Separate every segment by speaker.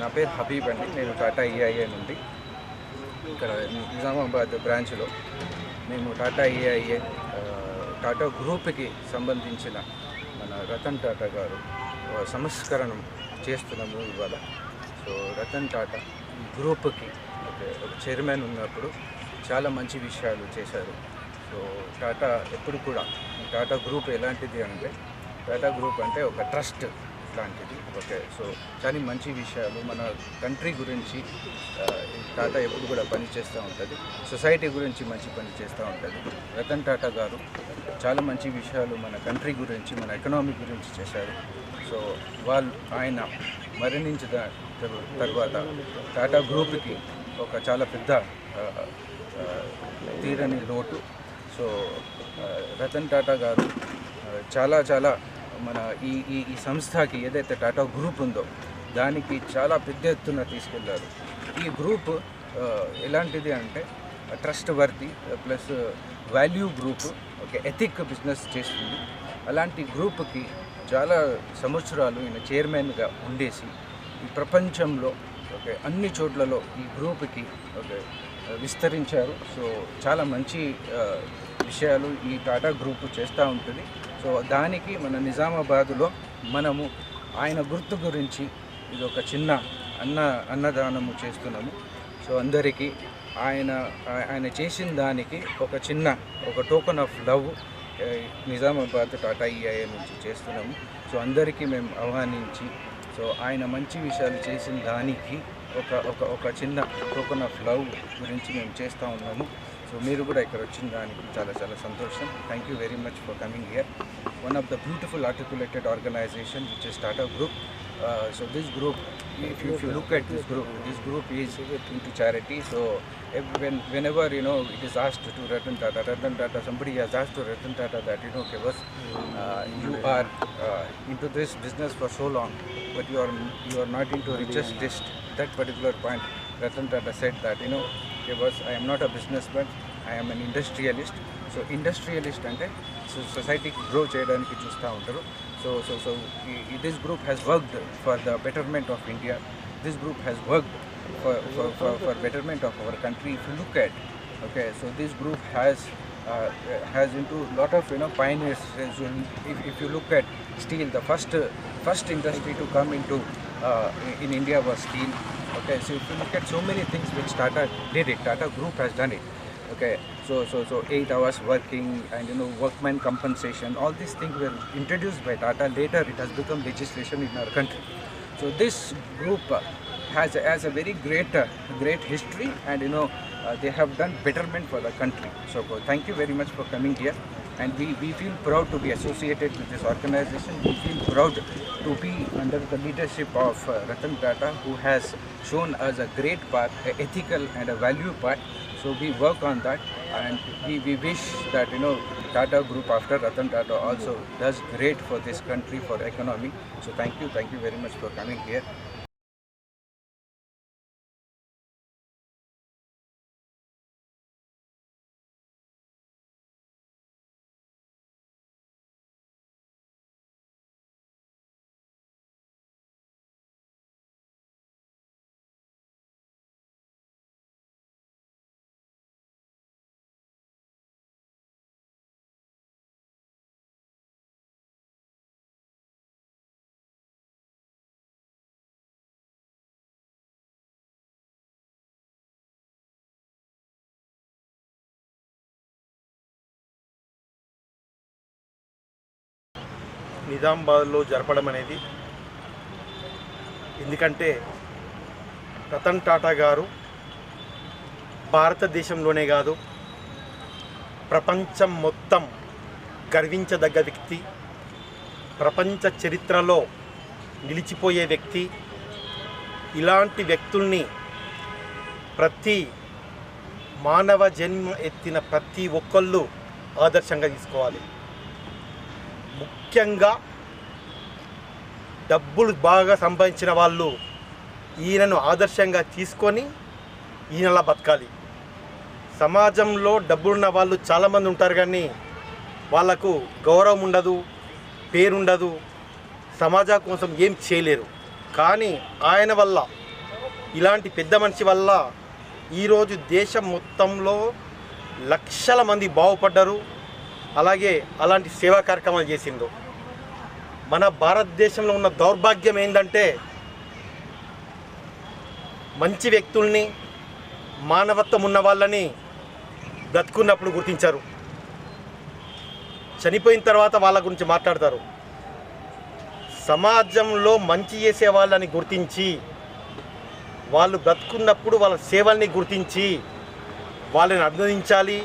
Speaker 1: నా పేరు హబీబ్ అండి. నేను టాటా ఈఐఏ నుండి ఇక్కడ నిజామాబాద్ బ్రాంచ్లో మేము టాటా ఈఐఏ టాటా గ్రూప్కి సంబంధించిన మన రతన్ టాటా గారు సంస్కరణం చేస్తున్నాము ఇవాళ. సో రతన్ టాటా గ్రూప్కి ఒక చైర్మన్ ఉన్నప్పుడు చాలా మంచి విషయాలు చేశారు. సో టాటా ఎప్పుడు కూడా టాటా గ్రూప్ ఎలాంటిది అంటే టాటా గ్రూప్ అంటే ఒక ట్రస్ట్. లాంటిది. ఓకే సో చాలా మంచి విషయాలు మన కంట్రీ గురించి టాటా ఎప్పుడు కూడా పని చేస్తూ ఉంటుంది. సొసైటీ గురించి మంచి పని చేస్తూ ఉంటుంది. రతన్ టాటా గారు చాలా మంచి విషయాలు మన కంట్రీ గురించి మన ఎకనామీ గురించి చేశారు. సో వాళ్ళు ఆయన మరణించిన తర్వాత టాటా గ్రూప్కి ఒక చాలా పెద్ద తీరని లోటు. సో రతన్ టాటా గారు చాలా చాలా మన ఈ ఈ ఈ సంస్థకి ఏదైతే టాటా గ్రూప్ ఉందో దానికి చాలా పెద్ద ఎత్తున తీసుకెళ్ళారు. ఈ గ్రూప్ ఎలాంటిది అంటే trustworthy plus value group okay ethic business చేస్తుంది. అలాంటి గ్రూప్కి చాలా సంవత్సరాలు ఈయన చైర్మన్గా ఉండేసి ఈ ప్రపంచంలో ఓకే అన్ని చోట్లలో ఈ గ్రూప్కి ఓకే విస్తరించారు. సో చాలా మంచి విషయాలు ఈ టాటా గ్రూప్ చేస్తూ ఉంటుంది. సో దానికి మన నిజామాబాదులో మనము ఆయన గుర్తు గురించి ఇది ఒక చిన్న అన్న అన్నదానము చేస్తున్నాము. సో అందరికీ ఆయన ఆయన చేసిన దానికి ఒక చిన్న ఒక token of love Nizamabad Tata AIA నుంచి చేస్తున్నాము. సో అందరికీ మేము ఆహ్వానించి సో ఆయన మంచి విషయాలు చేసిన దానికి ఒక ఒక ఒక చిన్న టోకన్ ఆఫ్ లవ్ గురించి మేము చేస్తూ ఉన్నాము. సో మీరు కూడా ఇక్కడ వచ్చిన దానికి చాలా చాలా సంతోషం thank you very much for coming here one of the beautiful articulated organization which is Tata group so this group if you, if you look at this group, this group is into charity. So if, when, whenever you know it is asked to Ratan Tata, Ratan Tata, somebody has asked to Ratan Tata that you know, okay, was, uh, you are uh, into this business for so long, but you are you are not into richest list. That particular point, Ratan Tata said that you know, okay, was I am not a businessman, I am an industrialist. So industrialist అంటే సొసైటీకి grow చేయడానికి చూస్తూ ఉంటారు so so so this group has worked for the betterment of India this group has worked for for for betterment of our country if you look at okay so this group has uh, has into lot of you know pioneers. So if, if you look at steel, the first first industry to come into uh, in India was steel. Okay, so if you look at so many things which Tata did it, Tata Group has done it. Okay, so so so eight hours working and you know workman compensation, all these things were introduced by Tata. Later, it has become legislation in our country. So this group has has a very great great history, and you know uh, they have done betterment for the country. So thank you very much for coming here, and we, we feel proud to be associated with this organization. We feel proud to be under the leadership of uh, Ratan Tata, who has shown us a great path, a ethical and a value path. So we work on that, and we, we wish that you know Tata Group after Ratan Tata also does great for this country for economy. So thank you, thank you very much for coming here.
Speaker 2: నిజామాబాద్లో జరపడం అనేది. ఎందుకంటే రతన్ టాటా గారు భారతదేశంలోనే కాదు ప్రపంచం మొత్తం గర్వించదగ్గ వ్యక్తి ప్రపంచ చరిత్రలో నిలిచిపోయే వ్యక్తి. ఇలాంటి వ్యక్తుల్ని ప్రతి మానవ జన్మ ఎత్తిన ప్రతి ఒక్కళ్ళు ఆదర్శంగా తీసుకోవాలి. ముఖ్యంగా డబ్బులు బాగా సంపాదించిన వాళ్ళు ఈయనను ఆదర్శంగా తీసుకొని ఈయనలా బతకాలి. సమాజంలో డబ్బులున్న వాళ్ళు చాలామంది ఉంటారు కానీ వాళ్ళకు గౌరవం ఉండదు పేరుండదు సమాజం కోసం ఏం చేయలేరు. కానీ ఆయన వల్ల ఇలాంటి పెద్ద మనిషి వల్ల ఈరోజు దేశం మొత్తంలో లక్షల మంది బాగుపడ్డారు. అలాగే అలాంటి సేవా కార్యక్రమాలు చేసిందో మన భారతదేశంలో ఉన్న దౌర్భాగ్యం ఏంటంటే మంచి వ్యక్తుల్ని మానవత్వం ఉన్న వాళ్ళని బ్రతుకున్నప్పుడు గుర్తించారు. చనిపోయిన తర్వాత వాళ్ళ గురించి మాట్లాడతారు. సమాజంలో మంచి చేసే వాళ్ళని గుర్తించి వాళ్ళు బ్రతుకున్నప్పుడు వాళ్ళ సేవల్ని గుర్తించి వాళ్ళని అభినందించాలి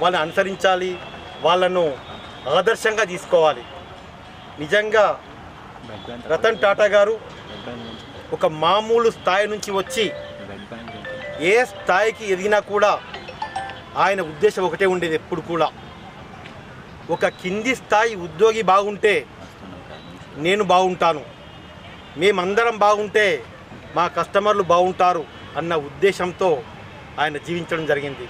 Speaker 2: వాళ్ళని అనుసరించాలి వాళ్ళను ఆదర్శంగా తీసుకోవాలి. నిజంగా రతన్ టాటా గారు ఒక మామూలు స్థాయి నుంచి వచ్చి ఏ స్థాయికి ఎదిగినా కూడా ఆయన ఉద్దేశం ఒకటే ఉండేది ఎప్పుడు కూడా. ఒక కింది స్థాయి ఉద్యోగి బాగుంటే నేను బాగుంటాను. మేమందరం బాగుంటే మా కస్టమర్లు బాగుంటారు అన్న ఉద్దేశంతో ఆయన జీవించడం జరిగింది.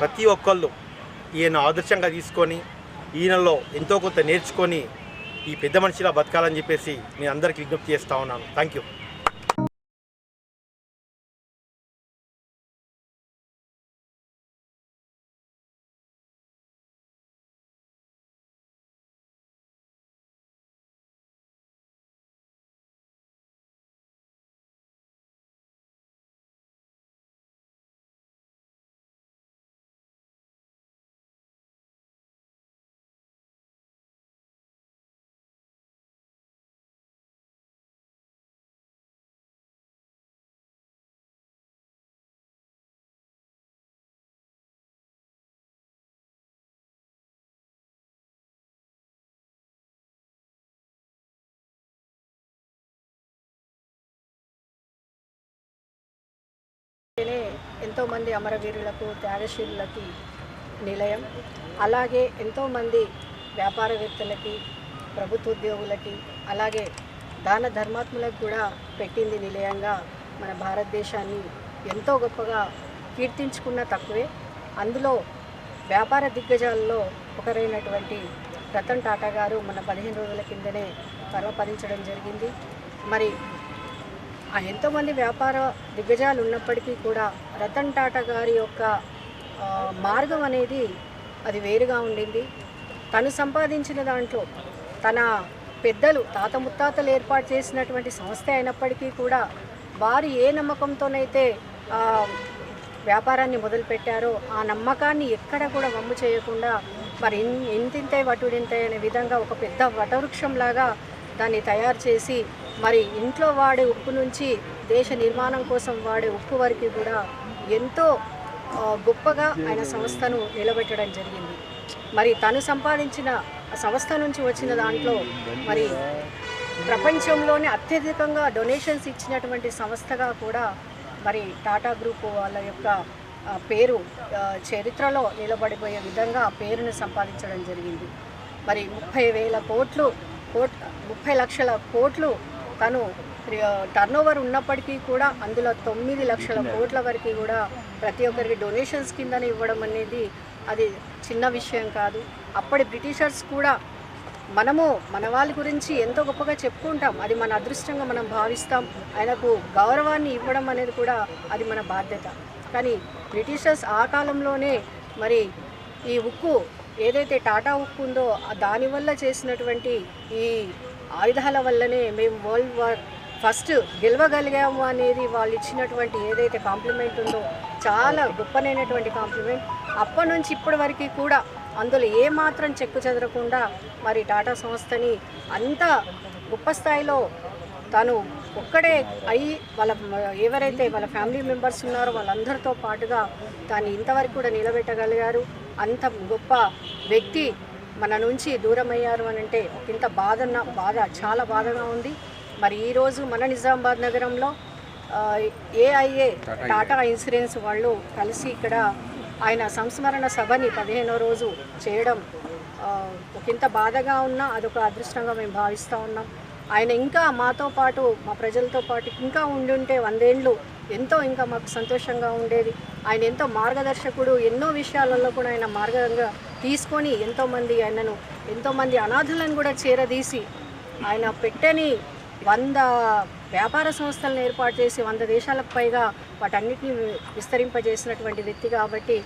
Speaker 2: ప్రతి ఒక్కళ్ళు ఈయన ఆదర్శంగా తీసుకొని ఈయనలో ఎంతో కొంత నేర్చుకొని ఈ పెద్ద మనిషిలా బతకాలని చెప్పేసి నేను అందరికీ విజ్ఞప్తి చేస్తా ఉన్నాను. థ్యాంక్ యూ
Speaker 3: ఎంతోమంది అమరవీరులకు త్యాగశీలులకి నిలయం. అలాగే ఎంతోమంది వ్యాపారవేత్తలకి ప్రభుత్వ ఉద్యోగులకి అలాగే దాన ధర్మాత్ములకు కూడా పెట్టింది నిలయంగా మన భారతదేశాన్ని ఎంతో గొప్పగా కీర్తించుకున్న తక్కువే. అందులో వ్యాపార దిగ్గజాల్లో ఒకరైనటువంటి రతన్ టాటా గారు మన పదిహేను రోజుల కిందనే పరమపదించడం జరిగింది. మరి ఎంతోమంది వ్యాపార దిగ్గజాలు ఉన్నప్పటికీ కూడా రతన్ టాటా గారి యొక్క మార్గం అనేది అది వేరుగా ఉండింది. తను సంపాదించిన దాంట్లో తన పెద్దలు తాత ముత్తాతలు ఏర్పాటు చేసినటువంటి సంస్థ అయినప్పటికీ కూడా వారు ఏ నమ్మకంతోనైతే వ్యాపారాన్ని మొదలుపెట్టారో ఆ నమ్మకాన్ని ఎక్కడ కూడా వమ్ము చేయకుండా మరి ఇంతింతే వటుడింతే అనే విధంగా ఒక పెద్ద వటవృక్షంలాగా దాన్ని తయారు చేసి మరి ఇంట్లో వాడే ఉప్పు నుంచి దేశ నిర్మాణం కోసం వాడే ఉప్పు వరకు కూడా ఎంతో గొప్పగా ఆయన సంస్థను నిలబెట్టడం జరిగింది. మరి తను సంపాదించిన సంస్థ నుంచి వచ్చిన దాంట్లో మరి ప్రపంచంలోనే అత్యధికంగా డొనేషన్స్ ఇచ్చినటువంటి సంస్థగా కూడా మరి టాటా గ్రూప్ వాళ్ళ యొక్క పేరు చరిత్రలో నిలబడిపోయే విధంగా ఆ పేరును సంపాదించడం జరిగింది. మరి ముప్పై వేల కోట్లు కోట్ ముప్పై లక్షల కోట్లు తను టర్న్ ఓవర్ ఉన్నప్పటికీ కూడా అందులో తొమ్మిది లక్షల కోట్ల వరకు కూడా ప్రతి ఒక్కరికి డొనేషన్స్ కిందనే ఇవ్వడం అనేది అది చిన్న విషయం కాదు. అప్పటి బ్రిటిషర్స్ కూడా మనము మన వాళ్ళ గురించి ఎంతో గొప్పగా చెప్పుకుంటాం. అది మన అదృష్టంగా మనం భావిస్తాం. ఆయనకు గౌరవాన్ని ఇవ్వడం అనేది కూడా అది మన బాధ్యత. కానీ బ్రిటిషర్స్ ఆ కాలంలోనే మరి ఈ ఉక్కు ఏదైతే టాటా ఉక్కు ఉందో దానివల్ల చేసినటువంటి ఈ ఆయుధాల వల్లనే మేము వరల్డ్ వార్ ఫస్ట్ గెలవగలిగాము అనేది వాళ్ళు ఇచ్చినటువంటి ఏదైతే కాంప్లిమెంట్ ఉందో చాలా గొప్పనైనటువంటి కాంప్లిమెంట్. అప్పటి నుంచి ఇప్పటి వరకు కూడా అందులో ఏ మాత్రం చెక్కు చెదరకుండా మరి టాటా సంస్థని అంత గొప్ప స్థాయిలో తను ఒక్కడే అయి వాళ్ళ ఎవరైతే వాళ్ళ ఫ్యామిలీ మెంబర్స్ ఉన్నారో వాళ్ళందరితో పాటుగా తాను ఇంతవరకు కూడా నిలబెట్టగలిగారు. అంత గొప్ప వ్యక్తి మన నుంచి దూరం అయ్యారు అని అంటే ఇంత బాధ బాధ చాలా బాధగా ఉంది. మరి ఈరోజు మన నిజామాబాద్ నగరంలో ఏఐఏ టాటా ఇన్సూరెన్స్ వాళ్ళు కలిసి ఇక్కడ ఆయన సంస్మరణ సభని పదిహేనో రోజు చేయడం ఒకంత బాధగా ఉన్నా అదొక అదృష్టంగా మేము భావిస్తూ ఉన్నాం. ఆయన ఇంకా మాతో పాటు మా ప్రజలతో పాటు ఇంకా ఉండుంటే వందేండ్లు ఎంతో ఇంకా మాకు సంతోషంగా ఉండేది. ఆయన ఎంతో మార్గదర్శకుడు ఎన్నో విషయాలలో కూడా ఆయన మార్గంగా తీసుకొని ఎంతోమంది ఆయనను ఎంతోమంది అనాథులను కూడా చేరదీసి ఆయన పెట్టని వంద వ్యాపార సంస్థలను ఏర్పాటు చేసి వంద దేశాలకు పైగా వాటన్నిటిని విస్తరింపజేసినటువంటి వ్యక్తి కాబట్టి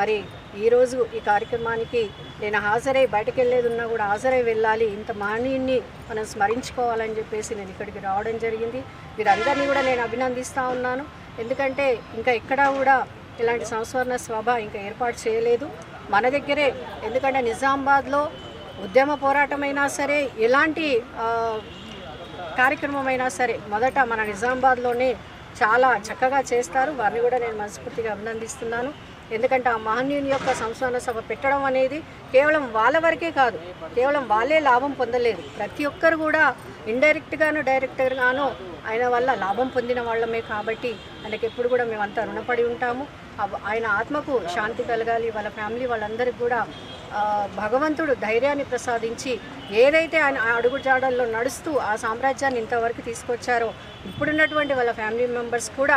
Speaker 3: మరి ఈరోజు ఈ కార్యక్రమానికి నేను హాజరై బయటకు వెళ్ళేది ఉన్నా కూడా హాజరై వెళ్ళాలి. ఇంత మహనీయుణ్ణి మనం స్మరించుకోవాలని చెప్పేసి నేను ఇక్కడికి రావడం జరిగింది. వీరందరినీ కూడా నేను అభినందిస్తూ ఉన్నాను. ఎందుకంటే ఇంకా ఎక్కడా కూడా ఇలాంటి సంస్మరణ సభ ఇంకా ఏర్పాటు చేయలేదు. మన దగ్గరే ఎందుకంటే నిజామాబాద్లో ఉద్యమ పోరాటమైనా సరే ఎలాంటి కార్యక్రమమైనా సరే మొదట మన నిజామాబాద్లోనే చాలా చక్కగా చేస్తారు. వారిని కూడా నేను మనస్ఫూర్తిగా అభినందిస్తున్నాను. ఎందుకంటే ఆ మహనీయుని యొక్క సంస్మరణ సభ పెట్టడం అనేది కేవలం వాళ్ళ వరకే కాదు కేవలం వాళ్ళే లాభం పొందలేదు. ప్రతి ఒక్కరు కూడా ఇండైరెక్ట్గాను డైరెక్ట్గాను ఆయన వల్ల లాభం పొందిన వాళ్ళమే కాబట్టి ఆయనకి ఎప్పుడు కూడా మేమంతా రుణపడి ఉంటాము. ఆయన ఆత్మకు శాంతి కలగాలి. వాళ్ళ ఫ్యామిలీ వాళ్ళందరికీ కూడా భగవంతుడు ధైర్యాన్ని ప్రసాదించి ఏదైతే ఆయన ఆ అడుగుజాడల్లో నడుస్తూ ఆ సామ్రాజ్యాన్ని ఇంతవరకు తీసుకొచ్చారో ఇప్పుడున్నటువంటి వాళ్ళ ఫ్యామిలీ మెంబర్స్ కూడా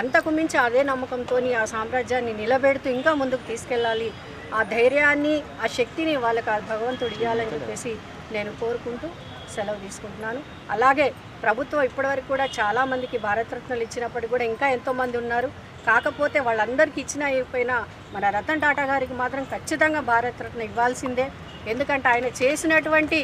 Speaker 3: అంతకు మించి అదే నమ్మకంతో ఆ సామ్రాజ్యాన్ని నిలబెడుతూ ఇంకా ముందుకు తీసుకెళ్ళాలి. ఆ ధైర్యాన్ని ఆ శక్తిని వాళ్ళకి ఆ భగవంతుడు ఇవ్వాలని చెప్పేసి నేను కోరుకుంటూ సెలవు తీసుకుంటున్నాను. అలాగే ప్రభుత్వం ఇప్పటివరకు కూడా చాలామందికి భారతరత్నాలు ఇచ్చినప్పటికీ కూడా ఇంకా ఎంతోమంది ఉన్నారు. కాకపోతే వాళ్ళందరికీ ఇచ్చినా అయిపోయినా మన రతన్ టాటా గారికి మాత్రం ఖచ్చితంగా భారతరత్న ఇవ్వాల్సిందే. ఎందుకంటే ఆయన చేసినటువంటి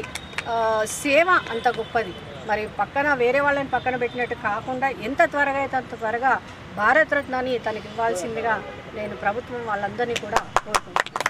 Speaker 3: సేవ అంత గొప్పది. మరి పక్కన వేరే వాళ్ళని పక్కన పెట్టినట్టు కాకుండా ఎంత త్వరగా అయితే అంత త్వరగా భారతరత్నాన్ని తనకి ఇవ్వాల్సిందిగా నేను ప్రభుత్వం వాళ్ళందరినీ కూడా కోరుకుంటున్నాను.